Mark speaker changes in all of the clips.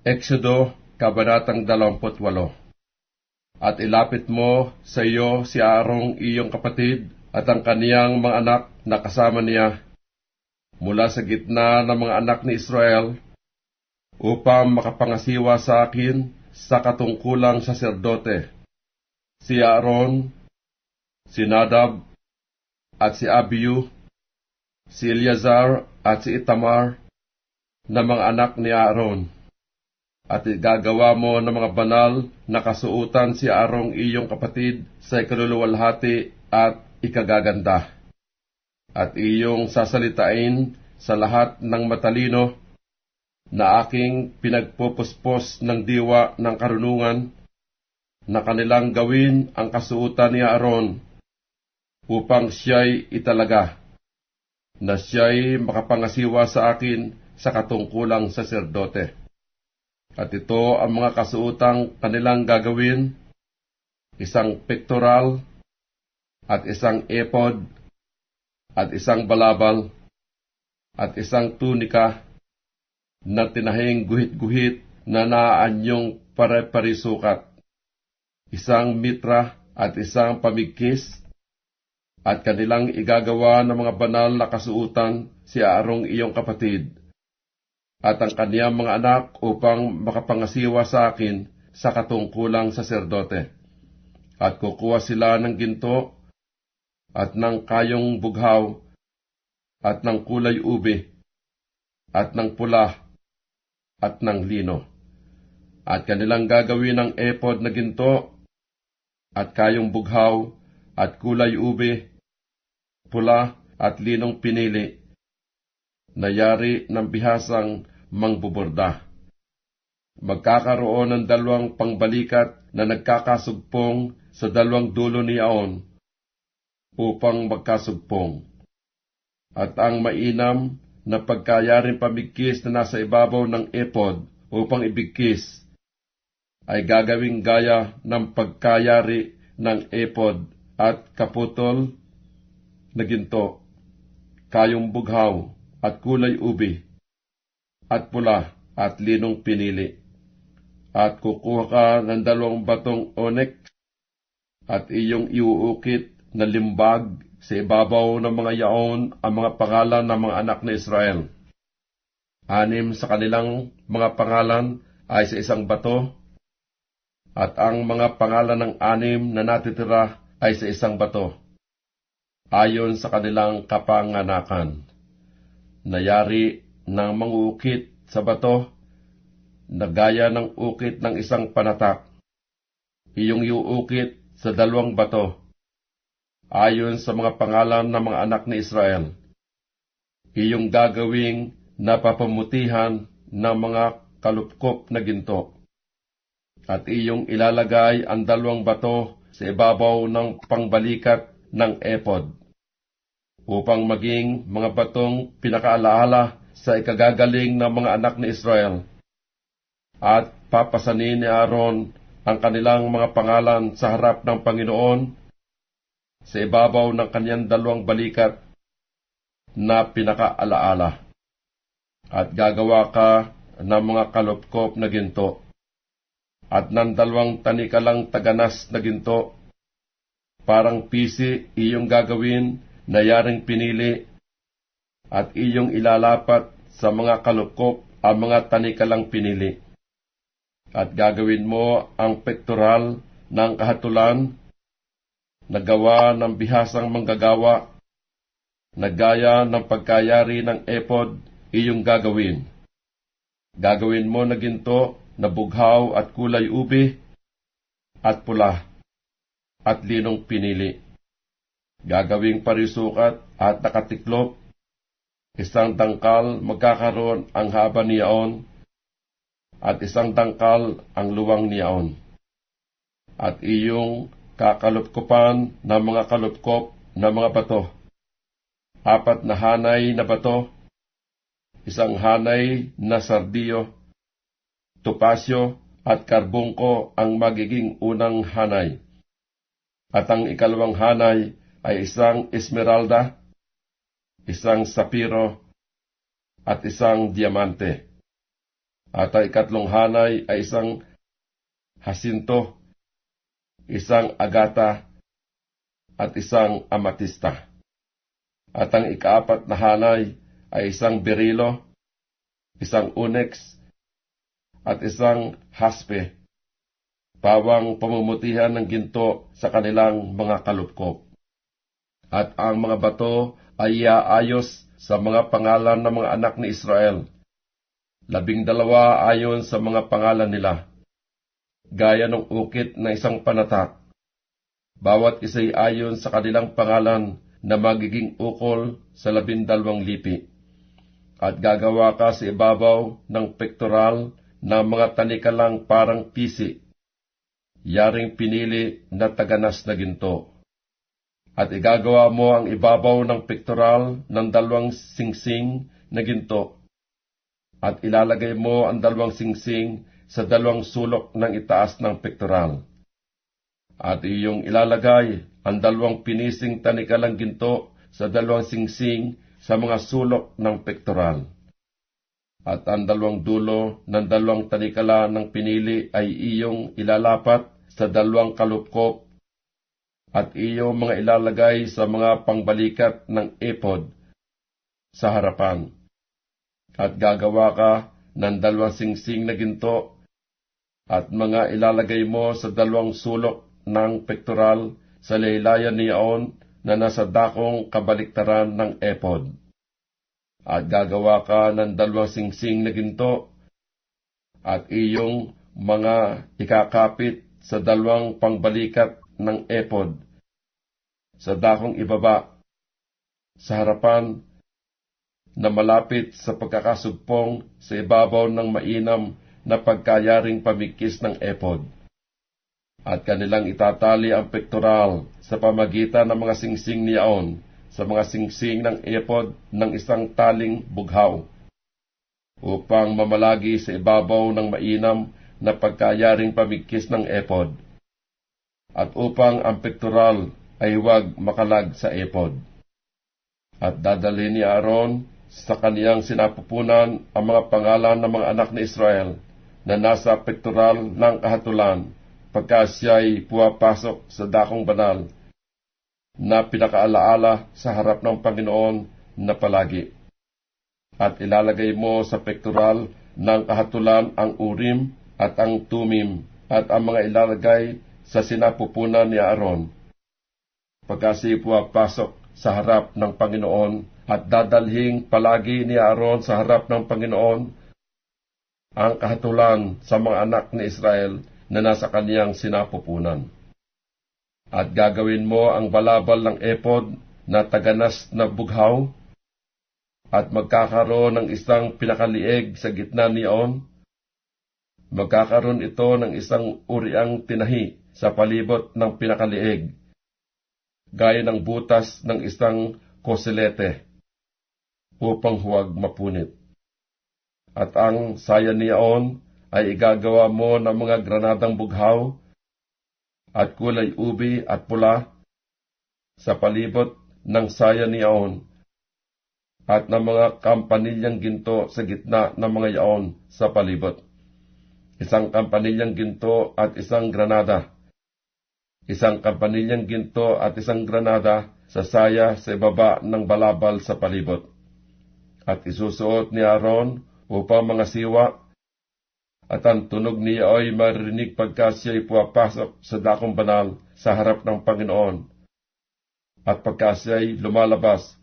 Speaker 1: Exodo, Kabanatang 28 At ilapit mo sa iyo si Aarong iyong kapatid at ang kaniyang mga anak na kasama niya mula sa gitna ng mga anak ni Israel upang makapangasiwa sa akin sa katungkulang saserdote. Si Aaron, si Nadab, at si Abiyu, si Eleazar at si Itamar na mga anak ni Aaron. At igagawa mo ng mga banal na kasuutan si Arong iyong kapatid sa ikaluluwalhati at ikagaganda. At iyong sasalitain sa lahat ng matalino na aking pinagpupuspos ng diwa ng karunungan na kanilang gawin ang kasuutan ni Aaron upang siya'y italaga, na siya'y makapangasiwa sa akin sa katungkulang saserdote. At ito ang mga kasuutang kanilang gagawin, isang pectoral, at isang epod, at isang balabal, at isang tunika, na tinahing guhit-guhit na naanyong pare-parisukat, isang mitra at isang pamigkis, at kanilang igagawa ng mga banal na kasuutan si Aarong iyong kapatid, at ang kaniyang mga anak upang makapangasiwa sa akin sa katungkulang saserdote. At kukuha sila ng ginto, at ng kayong bughaw, at ng kulay ube, at ng pula, at ng lino. At kanilang gagawin ng epod na ginto, at kayong bughaw, at kulay ube, pula at linong pinili, nayari ng bihasang mangbuborda. Magkakaroon ng dalawang pangbalikat na nagkakasugpong sa dalawang dulo ni Aon upang magkasugpong. At ang mainam na pagkayaring pamigkis na nasa ibabaw ng epod upang ibigkis ay gagawing gaya ng pagkayari ng epod at kaputol na ginto, kayong bughaw at kulay ubi, at pula at linong pinili. At kukuha ka ng dalawang batong onyx at iyong iuukit na limbag sa ibabaw ng mga yaon ang mga pangalan ng mga anak ni Israel. Anim sa kanilang mga pangalan ay sa isang bato, at ang mga pangalan ng anim na natitira ay sa isang bato ayon sa kanilang kapanganakan. Nayari ng mangukit sa bato na gaya ng ukit ng isang panatak. Iyong iuukit sa dalawang bato, ayon sa mga pangalan ng mga anak ni Israel. Iyong gagawing napapamutihan ng mga kalupkop na ginto. At iyong ilalagay ang dalawang bato sa ibabaw ng pangbalikat ng epod upang maging mga batong pinakaalaala sa ikagagaling ng mga anak ni Israel. At papasanin ni Aaron ang kanilang mga pangalan sa harap ng Panginoon sa ibabaw ng kanyang dalawang balikat na pinakaalaala. At gagawa ka ng mga kalopkop na ginto at ng dalawang tanikalang taganas na ginto. Parang pisi iyong gagawin na yaring pinili at iyong ilalapat sa mga kalukop ang mga tanikalang pinili. At gagawin mo ang pektoral ng kahatulan na gawa ng bihasang manggagawa na gaya ng pagkayari ng epod iyong gagawin. Gagawin mo na ginto na bughaw at kulay ube at pula at linong pinili gagawing parisukat at nakatiklop, isang tangkal magkakaroon ang haba niyaon, at isang tangkal ang luwang niyaon. At iyong kakalupkupan ng mga kalupkop na mga bato. Apat na hanay na bato, isang hanay na sardiyo, tupasyo at karbungko ang magiging unang hanay. At ang ikalawang hanay ay isang esmeralda, isang sapiro, at isang diamante. At ang ikatlong hanay ay isang hasinto, isang agata, at isang amatista. At ang ikaapat na hanay ay isang berilo, isang onyx, at isang haspe, pawang pamumutihan ng ginto sa kanilang mga kalupkop. At ang mga bato ay iaayos sa mga pangalan ng mga anak ni Israel. Labing dalawa ayon sa mga pangalan nila, gaya ng ukit na isang panatak. Bawat isa'y ayon sa kanilang pangalan na magiging ukol sa labindalawang lipi. At gagawa ka sa ibabaw ng pektoral na mga tanikalang parang pisi, yaring pinili na taganas na ginto. At igagawa mo ang ibabaw ng pektoral ng dalawang singsing na ginto. At ilalagay mo ang dalawang singsing sa dalawang sulok ng itaas ng pektoral. At iyong ilalagay ang dalawang pinising tanikalang ginto sa dalawang singsing sa mga sulok ng pektoral. At ang dalawang dulo ng dalawang tanikala ng pinili ay iyong ilalapat sa dalawang kalupkop at iyong mga ilalagay sa mga pangbalikat ng epod sa harapan. At gagawa ka ng dalawang singsing na ginto at mga ilalagay mo sa dalawang sulok ng pektoral sa laylayan ni Aon na nasa dakong kabaliktaran ng epod. At gagawa ka ng dalawang singsing na ginto at iyong mga ikakapit sa dalawang pangbalikat ng epod sa dakong ibaba sa harapan na malapit sa pagkakasugpong sa ibabaw ng mainam na pagkayaring pamikis ng epod. At kanilang itatali ang pektoral sa pamagitan ng mga singsing niyaon sa mga singsing ng epod ng isang taling bughaw upang mamalagi sa ibabaw ng mainam na pagkayaring pamigkis ng epod at upang ang pektoral ay huwag makalag sa epod. At dadalhin ni Aaron sa kaniyang sinapupunan ang mga pangalan ng mga anak ni Israel na nasa pektoral ng kahatulan pagka siya'y puwapasok sa dakong banal na pinakaalaala sa harap ng Panginoon na palagi. At ilalagay mo sa pektoral ng kahatulan ang urim at ang tumim at ang mga ilalagay sa sinapupunan ni Aaron. Pagka siya puwapasok sa harap ng Panginoon at dadalhing palagi ni Aaron sa harap ng Panginoon ang kahatulan sa mga anak ni Israel na nasa kaniyang sinapupunan. At gagawin mo ang balabal ng epod na taganas na bughaw, at magkakaroon ng isang pinakalieg sa gitna niyon. Magkakaroon ito ng isang uriang tinahi sa palibot ng pinakalieg, gaya ng butas ng isang koselete, upang huwag mapunit. At ang saya niyaon ay igagawa mo ng mga granadang bughaw at kulay ubi at pula sa palibot ng saya ni Aon at ng mga kampanilyang ginto sa gitna ng mga yaon sa palibot. Isang kampanilyang ginto at isang granada. Isang kampanilyang ginto at isang granada sa saya sa ibaba ng balabal sa palibot. At isusuot ni Aaron upang mga siwa at ang tunog niya ay marinig pagka siya'y puwapasok sa dakong banal sa harap ng Panginoon, at pagka siya'y lumalabas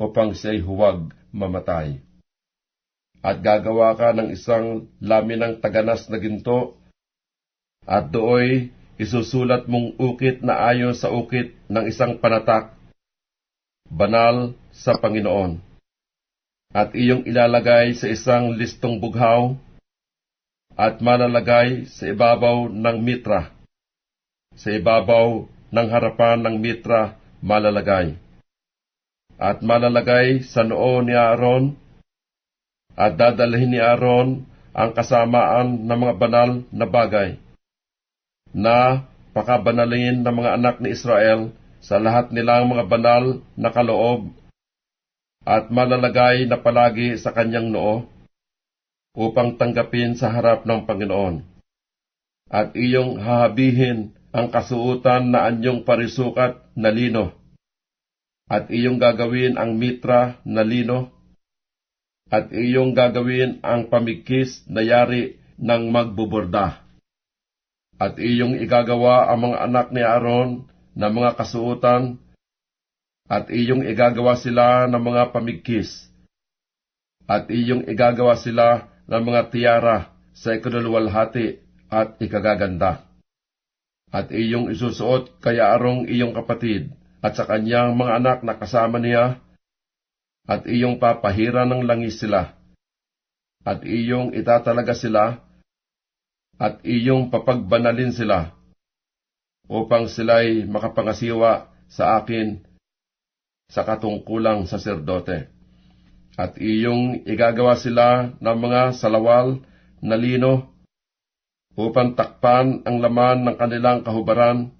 Speaker 1: upang siya'y huwag mamatay. At gagawa ka ng isang laminang taganas na ginto, at dooy isusulat mong ukit na ayon sa ukit ng isang panatak, banal sa Panginoon. At iyong ilalagay sa isang listong bughaw, at malalagay sa ibabaw ng mitra. Sa ibabaw ng harapan ng mitra malalagay. At malalagay sa noo ni Aaron, at dadalhin ni Aaron ang kasamaan ng mga banal na bagay, na pakabanalin ng mga anak ni Israel sa lahat nilang mga banal na kaloob, at malalagay na palagi sa kanyang noo, upang tanggapin sa harap ng Panginoon. At iyong hahabihin ang kasuutan na anyong parisukat na lino. At iyong gagawin ang mitra na lino. At iyong gagawin ang pamikis na yari ng magbuborda. At iyong igagawa ang mga anak ni Aaron na mga kasuutan, at iyong igagawa sila ng mga pamigkis, at iyong igagawa sila ng mga tiara sa ikinulwalhati at ikagaganda. At iyong isusuot kay Aarong iyong kapatid, at sa kanyang mga anak na kasama niya, at iyong papahira ng langis sila, at iyong itatalaga sila, at iyong papagbanalin sila, upang sila'y makapangasiwa sa akin sa katungkulang saserdote. At iyong igagawa sila ng mga salawal na lino upang takpan ang laman ng kanilang kahubaran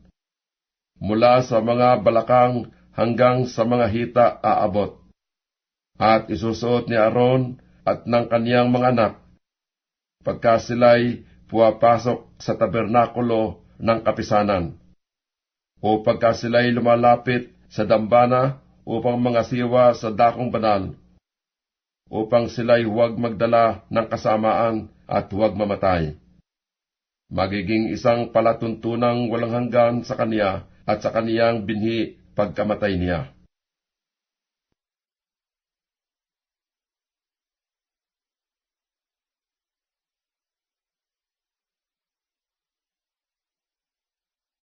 Speaker 1: mula sa mga balakang hanggang sa mga hita aabot. At isusuot ni Aaron at ng kaniyang mga anak pagka sila'y puwapasok sa tabernakulo ng kapisanan. O pagka sila'y lumalapit sa dambana upang mangasiwa sa dakong banal, upang sila'y huwag magdala ng kasamaan at huwag mamatay. Magiging isang palatuntunang walang hanggan sa kaniya at sa kaniyang binhi pagkamatay niya.